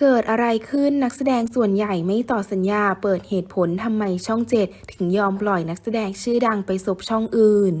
เกิดอะไรขึ้นนักแสดงส่วนใหญ่ไม่ต่อสัญญาเปิดเหตุผลทำไมช่องเจ็ดถึงยอมปล่อยนักแสดงชื่อดังไปซบช่องอื่น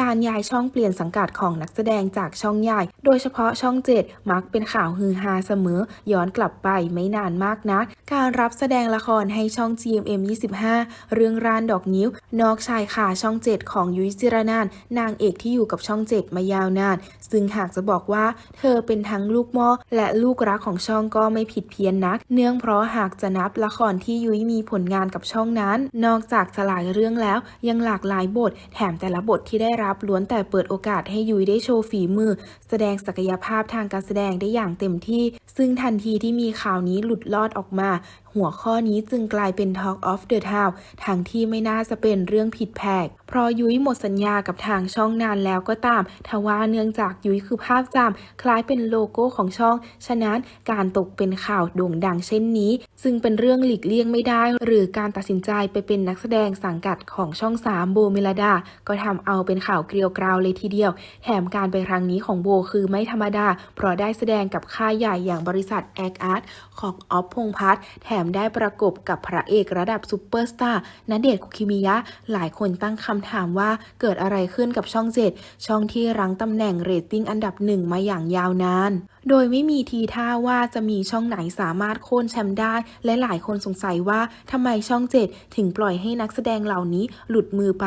การย้ายช่องเปลี่ยนสังกัดของนักแสดงจากช่องใหญ่ โดยเฉพาะช่องเจ็ดมักเป็นข่าวฮือฮาเสมอ ย้อนกลับไปไม่นานมากนะัก การรับแสดงละครให้ช่อง GMM 25 เรื่องร้านดอกนิ้ว นอกชายขาช่องเจ็ดของยุ้ยจิรนานท์นางเอกที่อยู่กับช่องเจ็ดมายาวนาน ซึ่งหากจะบอกว่าเธอเป็นทั้งลูกม้อและลูกรักของช่องก็ไม่ผิดเพี้ยนนัก เนื่องเพราะหากจะนับละครที่ยุ้ยมีผลงานกับช่องนั้น นอกจากจะหลายเรื่องแล้วยังหลากหลายบท แถมแต่ละบทที่ได้รับล้วนแต่เปิดโอกาสให้ยุ้ยได้โชว์ฝีมือ แสดงศักยภาพทางการแสดงได้อย่างเต็มที่ ซึ่งทันทีที่มีข่าวนี้หลุดลอดออกมา หัวข้อนี้จึงกลายเป็น Talk of the Town ทางที่ไม่น่าจะเป็นเรื่องผิดแผก เพราะยุ้ยหมดสัญญากับทางช่องนานแล้วก็ตาม ทว่าเนื่องจากยุ้ยคือภาพจำคล้ายเป็นโลโก้ของช่อง ฉะนั้นการตกเป็นข่าวโด่งดังเช่นนี้ ซึ่งเป็นเรื่องหลีกเลี่ยงไม่ได้ หรือการตัดสินใจไปเป็นนักแสดงสังกัดของช่อง3โบเมลดา ก็ทำเอาเป็นข่าวเกลียวกราวเลยทีเดียว แถมการไปครั้งนี้ของโบคือไม่ธรรมดา เพราะได้แสดงกับค่ายใหญ่อย่างบริษัทแอคอาร์ตของออฟพงพัฒน์แถมได้ประกบกับพระเอกระดับซูเปอร์สตาร์ณเดชคุกิมิยะ หลายคนตั้งคำถามว่าเกิดอะไรขึ้นกับช่องเจ็ดช่องที่รั้งตำแหน่งเรตติ้งอันดับหนึ่งมาอย่างยาวนาน โดยไม่มีทีท่าว่าจะมีช่องไหนสามารถโค่นแชมป์ได้ และหลายคนสงสัยว่าทำไมช่องเจ็ดถึงปล่อยให้นักแสดงเหล่านี้หลุดมือไป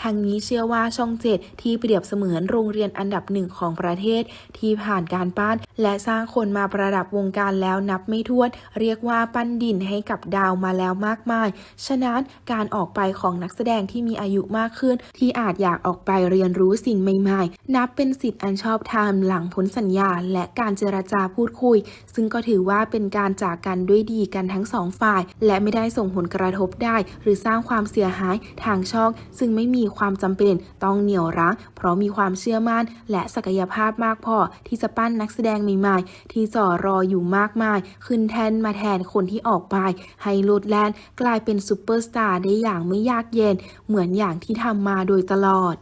ทางนี้เชื่อว่าช่องเจดที่เปรียบเสมือนโรงเรียนอันดับหนึ่งของประเทศที่ผ่านการปั้น และสร้างคนมาประดับวงการแล้วนับไม่ถ้วน เรียกว่าปั้นดินให้กับดาวมาแล้วมากมาย ฉะนั้นการออกไปของนักแสดงที่มีอายุมากขึ้น ที่อาจอยากออกไปเรียนรู้สิ่งใหม่ๆ นับเป็นสิทธิ์อันชอบธรรมหลังพ้นสัญญา และการเจรจาพูดคุย ซึ่งก็ถือว่าเป็นการจากกันด้วยดีกันทั้งสองฝ่าย และไม่ได้ส่งผลกระทบได้ หรือสร้างความเสียหายทางช่องซึ่งไม่มีความจำเป็นต้องเหนี่ยวรั้งเพราะมีความเชื่อมั่น และศักยภาพมากพอที่จะปั้นนักแสดงใหม่ๆ ที่จ่อรออยู่มากมาย ขึ้นแทนมาแทนคนที่ออกไป ให้โลดแล่นกลายเป็นซูเปอร์สตาร์ได้อย่างไม่ยากเย็น เหมือนอย่างที่ทำมาโดยตลอด